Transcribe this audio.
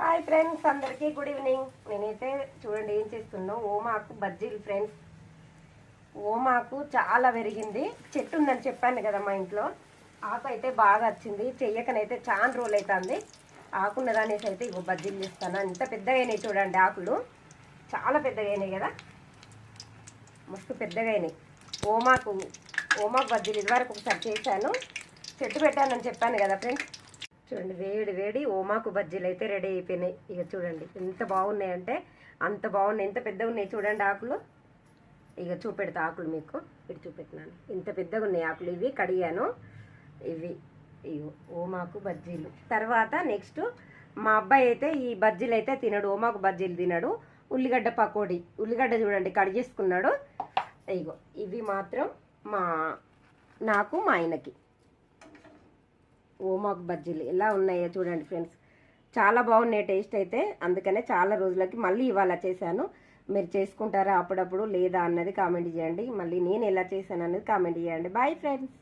Hi friends అందరికీ good evening నేనైతే చూడండి ఏం చేస్తున్నా? ఓమాకు బజ్జీలు ఫ్రెండ్స్ ఓమాకు చాలా పెరిగింది. చెట్టు ఉందని చెప్పాను కదా మా ఇంట్లో. ఆకు అయితే బాగా వచ్చింది. చెయ్యకనైతే చాలా రోజులు అవుతుంది ఆకున్నదానేసి అయితే ఇగో బజ్జీలు చేస్తాను. ఇంత పెద్దగా అయినాయి చూడండి ఆకులు. చాలా పెద్దగా అయినాయి కదా. మస్తు పెద్దగా అయినాయి. ఓమాకు ఓమాకు బజ్జీలు ఇదివరకు ఒకసారి చేశాను. చెట్టు పెట్టానని చెప్పాను కదా ఫ్రెండ్స్ చూడండి వేడి వేడి ఓమాకు బజ్జీలు అయితే రెడీ అయిపోయినాయి. ఇక చూడండి ఎంత బాగున్నాయి అంటే అంత బాగున్నాయి. ఎంత పెద్దగా ఉన్నాయి చూడండి ఆకులు. ఇక చూపెడతా ఆకులు మీకు. ఇటు చూపెట్టినాను. ఇంత పెద్దగా ఉన్నాయి ఆకులు. ఇవి కడిగాను. ఇవి ఇవి ఓమాకు బజ్జీలు. తర్వాత నెక్స్ట్ మా అబ్బాయి అయితే ఈ బజ్జీలు అయితే తినడు. ఓమాకు బజ్జీలు తినడు. ఉల్లిగడ్డ పకోడీ. ఉల్లిగడ్డ చూడండి కట్ చేసుకున్నాడు. ఇగో ఇవి మాత్రం మా నాకు మా ఆయనకి. ఓమాకు బజ్జీలు ఎలా ఉన్నాయో చూడండి ఫ్రెండ్స్. చాలా బాగున్నాయి టేస్ట్ అయితే. అందుకనే చాలా రోజులకి మళ్ళీ ఇవాళ చేశాను. మీరు చేసుకుంటారా అప్పుడప్పుడు లేదా అన్నది కామెంట్ చేయండి. మళ్ళీ నేను ఎలా చేశాను అనేది కామెంట్ చేయండి. Bye friends.